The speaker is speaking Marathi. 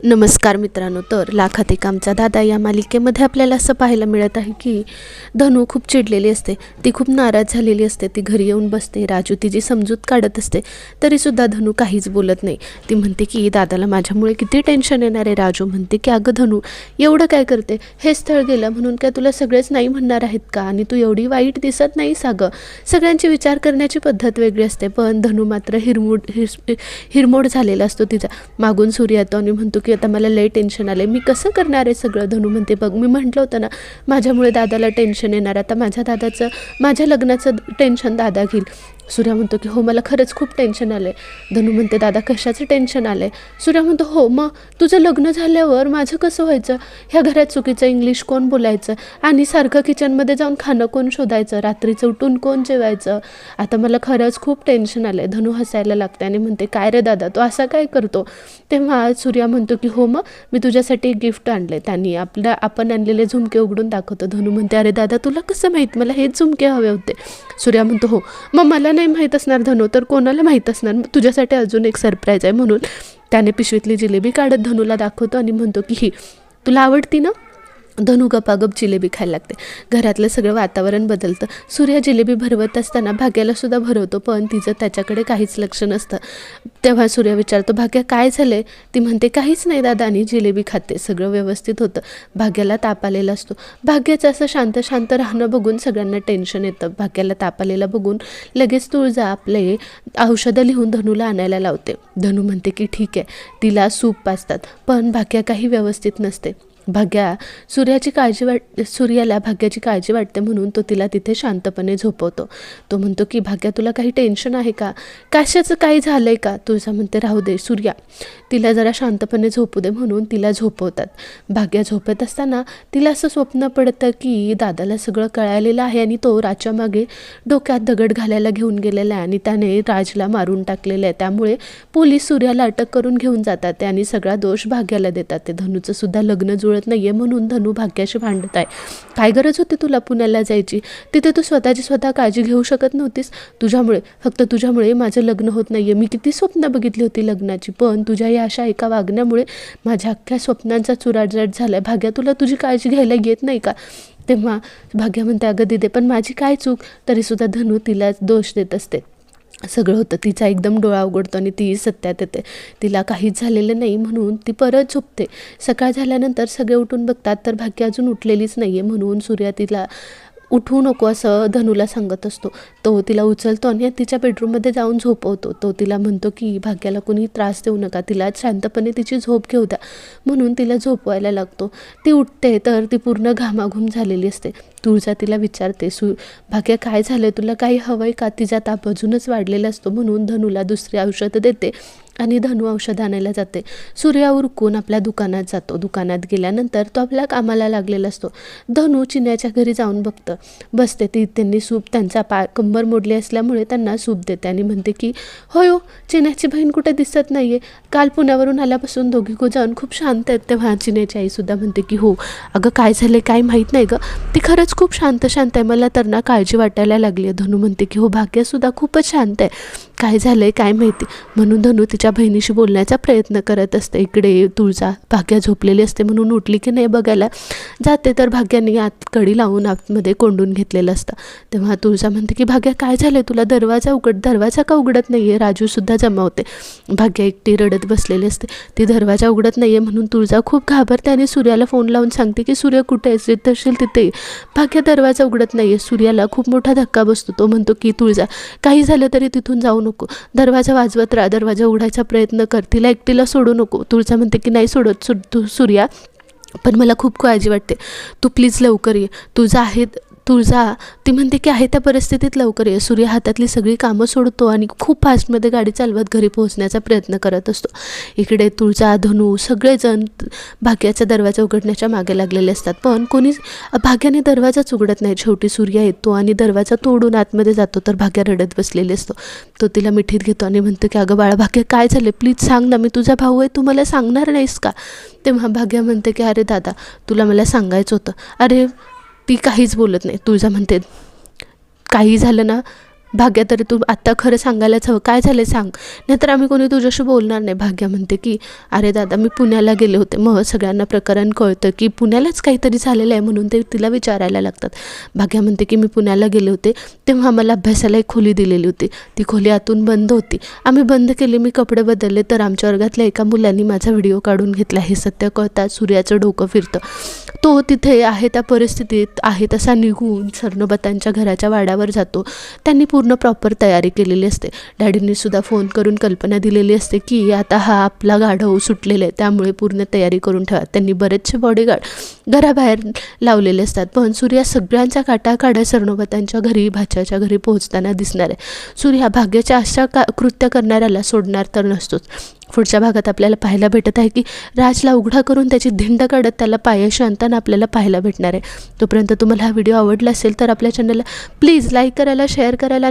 नमस्कार मित्रांनो तर लाखात एक आमचा दादा या मालिकेमध्ये आपल्याला असं पाहायला मिळत आहे की धनू खूप चिडलेली असते ती खूप नाराज झालेली असते ती घरी येऊन बसते राजू तिची समजूत काढत असते तरीसुद्धा धनू काहीच बोलत नाही. ती म्हणते की दादाला माझ्यामुळे किती टेन्शन येणार आहे? राजू म्हणते की अगं धनू एवढं काय करते? हे स्थळ गेलं म्हणून काय तुला सगळेच नाही म्हणणार आहेत का? आणि तू एवढी वाईट दिसत नाही सागं सगळ्यांची विचार करण्याची पद्धत वेगळी असते पण धनू मात्र हिरमोड हिरमोड झालेला असतो तिचा. मागून सूर्य येतो आणि म्हणतो की आता मला लय टेन्शन आलं मी कसं करणार आहे सगळं? धनू म्हणते बघ मी म्हटलं होतं ना माझ्यामुळे दादाला टेन्शन येणार. आता माझ्या दादाचं माझ्या लग्नाचं टेन्शन दादा घेईल. सूर्या म्हणतो की हो मला खरंच खूप टेन्शन आलं आहे धनू म्हणते दादा कशाचं टेन्शन आलं आहे सूर्या म्हणतो हो मग तुझं लग्न झाल्यावर माझं कसं व्हायचं? ह्या घरात चुकीचं इंग्लिश कोण बोलायचं? आणि सारखं किचनमध्ये जाऊन खाणं कोण शोधायचं? रात्रीचं उठून कोण जेवायचं? आता मला खरंच खूप टेन्शन आलं आहे धनू हसायला लागते आणि म्हणते काय रे दादा तो असा काय करतो? तेव्हा सूर्या म्हणतो की हो मग मी तुझ्यासाठी एक गिफ्ट आणलं त्यांनी आपल्या आपण आणलेले झुमके उघडून दाखवतो. धनू म्हणते अरे दादा तुला कसं माहीत? मला हेच झुमके हवे होते. सूर्या म्हणतो हो मग मला नाही माहीत असणार धनू तर कोणाला माहीत असणार? तुझ्यासाठी अजून एक सरप्राईज आहे म्हणून. त्याने पिशवीतली जिलेबी काढत धनूला दाखवतो आणि म्हणतो की ही तुला आवडती ना? धनू गपागप जिलेबी खायला लागते. घरातलं सगळं वातावरण बदलतं. सूर्या जिलेबी भरवत असताना भाग्याला सुद्धा भरवतो पण तिचं त्याच्याकडे काहीच लक्ष नसतं. तेव्हा सूर्या विचारतो भाग्या काय झालंय? ती म्हणते काहीच नाही दादा आणि जिलेबी खाते. सगळं व्यवस्थित होतं. भाग्याला ताप आलेला असतो. भाग्याचं असं शांत शांत राहणं बघून सगळ्यांना टेन्शन येतं. भाग्याला ताप आलेला बघून लगेच तुळजा आपले औषधं लिहून धनूला आणायला लावते. धनू म्हणते की ठीक आहे. तिला सूप पाजतात. पण भाग्या काही व्यवस्थित नसते. भाग्या सूर्याची काळजी वाट सूर्याला भाग्याची काळजी वाटते म्हणून तो तिला तिथे शांतपणे झोपवतो. तो म्हणतो की भाग्या तुला काही टेन्शन आहे का? कशाचं काही झालं आहे का तुझा म्हणते राहू दे सूर्या. तिला जरा शांतपणे झोपू दे म्हणून तिला झोपवतात. भाग्या झोपत असताना तिला असं स्वप्न पडतं की दादाला सगळं कळालेलं आहे आणि तो राजच्या मागे डोक्यात दगड घालायला घेऊन गेलेला आहे आणि त्याने राजला मारून टाकलेलं आहे. त्यामुळे पोलीस सूर्याला अटक करून घेऊन जातात. ते आणि सगळा दोष भाग्याला देतात. ते धनूचं सुद्धा लग्न जुळत नाही आहे म्हणून धनू भाग्याशी भांडत आहे. काय गरज होती तुला पुण्याला जायची? तिथे तू स्वतःची स्वतः काळजी घेऊ शकत नव्हतीस. तुझ्यामुळे फक्त तुझ्यामुळे माझं लग्न होत नाही आहे मी किती स्वप्न बघितली होती लग्नाची पण तुझ्या या अशा एका वागण्यामुळे माझ्या अख्ख्या स्वप्नांचा चुराटजाट झाला आहे भाग्या तुला तुझी काळजी घ्यायला येत नाही का? तेव्हा भाग्या म्हणते अगं दिदे पण माझी काय चूक? तरीसुद्धा धनू तिला दोष देत असते. सगळं होतं. तिचा एकदम डोळा उघडतो आणि ती सत्यात येते. तिला काहीच झालेलं नाही म्हणून ती परत झोपते. सकाळ झाल्यानंतर सगळे उठून बघतात तर भाग्य अजून उठलेलीच नाही आहे म्हणून सूर्या तिला उठवू नको असं धनूला सांगत असतो. तो तिला उचलतो आणि तिच्या बेडरूममध्ये जाऊन झोपवतो. तो तिला म्हणतो की भाग्याला कोणी त्रास देऊ नका. तिला शांतपणे तिची झोप घेऊ द्या. म्हणून तिला झोपवायला लागतो. ती उठते तर ती पूर्ण घामाघूम झालेली असते. तुळजा तिला विचारते सु भाग्या काय झालं तुला काही हवं आहे का? तिचा ताप अजूनच वाढलेला असतो. म्हणून धनूला दुसरी औषधं देते. आणि धनु औषध आणायला जाते. सूर्या उरकून आपल्या दुकानात जातो. दुकानात गेल्यानंतर तो आपल्या कामाला लागलेला असतो. धनु चिन्याच्या घरी जाऊन बघतं. बसते ती त्यांनी सूप त्यांचा पा कंबर मोडली असल्यामुळे त्यांना सूप देते आणि म्हणते की होय हो चिन्याची बहीण कुठे दिसत नाही आहे काल पुण्यावरून आल्यापासून दोघी गो जाऊन खूप शांत आहेत तेव्हा चिन्याची आईसुद्धा म्हणते की हो अगं काय झालं काय माहीत नाही गं. ती खरंच खूप शांत शांत आहे. मला तर ना काळजी वाटायला लागली आहे धनू म्हणते की हो भाग्यसुद्धा खूपच शांत आहे. काय झालं आहे काय माहिती? म्हणून धनू तिच्या बहिणीशी बोलण्याचा प्रयत्न करत असते. इकडे तुळजा भाग्या झोपलेली असते म्हणून उठली की नाही बघायला? जाते तर भाग्याने आत कडी लावून आतमध्ये कोंडून घेतलेलं असतं. तेव्हा तुळजा म्हणते की भाग्या काय झालं तुला दरवाजा उघड दरवाजा का उघडत नाही आहे राजूसुद्धा जमावते भाग्या एकटी रडत बसलेली असते. ती दरवाजा उघडत नाही आहे म्हणून तुळजा खूप घाबरते आणि सूर्याला फोन लावून सांगते की सूर्य कुठे आहे? जिथे असेल तिथे भाग्या दरवाजा उघडत नाही आहे सूर्याला खूप मोठा धक्का बसतो. तो म्हणतो की तुळजा काही झालं तरी तिथून जाऊ नको. नको. दरवाजा वाजवत राहा दरवाजा उघडायचा प्रयत्न कर. तिला एकटीला सोडू नको. तुळजा म्हणते की नाही सोडत सु तू सूर्या पण मला खूप काळजी वाटते. तू प्लीज लवकर ये. तुझं आहे तुळजा ती म्हणते की आहे त्या परिस्थितीत लवकर ये. सूर्य हातातली सगळी कामं सोडतो आणि खूप फास्टमध्ये गाडी चालवत घरी पोहोचण्याचा प्रयत्न करत असतो. इकडे तुळजा धनू सगळेजण भाग्याचा दरवाजा उघडण्याच्या मागे लागलेले असतात. पण कोणीच भाग्याने दरवाजाच उघडत नाही. शेवटी सूर्य येतो आणि दरवाजा तोडून आतमध्ये जातो तर भाग्या रडत बसलेली असतो. तो तिला मिठीत घेतो आणि म्हणतो की अगं बाळा भाग्य काय झालं? प्लीज सांग ना मी तुझा भाऊ आहे. तू मला सांगणार नाहीस का? तेव्हा भाग्या म्हणते की अरे दादा तुला मला सांगायचं होतं. अरे ती काहीच बोलत नाही. तुळजा म्हणते काही झालं ना भाग्या तरी तू आत्ता खरं सांगायलाच हवं. काय झालं सांग. नाहीतर आम्ही कोणी तुझ्याशी बोलणार नाही. भाग्या म्हणते की अरे दादा मी पुण्याला गेले होते. मग सगळ्यांना प्रकरण कळतं की पुण्यालाच काहीतरी झालेलं आहे म्हणून ते तिला विचारायला लागतात. भाग्या म्हणते की मी पुण्याला गेले होते. तेव्हा मला अभ्यासाला एक खोली दिलेली होती. ती खोली आतून बंद होती. आम्ही बंद केली. मी कपडे बदलले तर आमच्या वर्गातल्या एका मुलांनी माझा व्हिडिओ काढून घेतला. हे सत्य कळतात सूर्याचं डोकं फिरतं. तो तिथे आहे. त्या परिस्थितीत आहे तसा निघून सर्णबतांच्या घराच्या वाड्यावर जातो. त्यांनी पूर्ण पूर्ण प्रॉपर तयारी केलेली असते. डॅडींनी सुद्धा फोन करून कल्पना दिलेली असते की आता हा आपला गाढव सुटलेला आहे त्यामुळे पूर्ण तयारी करून ठेवा. त्यांनी बरेचसे बॉडीगार्ड घराबाहेर लावलेले असतात. पण सूर्या सगळ्यांच्या काटाकाड्या सर्णोबतांच्या घरी भाच्याच्या घरी पोहोचताना दिसणार आहे. सूर्या भाग्याच्या अशा का कृत्य करणाऱ्याला सोडणार तर नसतोच. पुढच्या भागात आपल्याला पाहायला भेटत आहे की राजला उघडा करून त्याची धिंड काढत त्याला पायाशी आणताना आपल्याला पाहायला भेटणार आहे. तोपर्यंत तुम्हाला हा व्हिडिओ आवडला असेल तर आपल्या चॅनलला प्लीज लाईक करायला शेअर करायला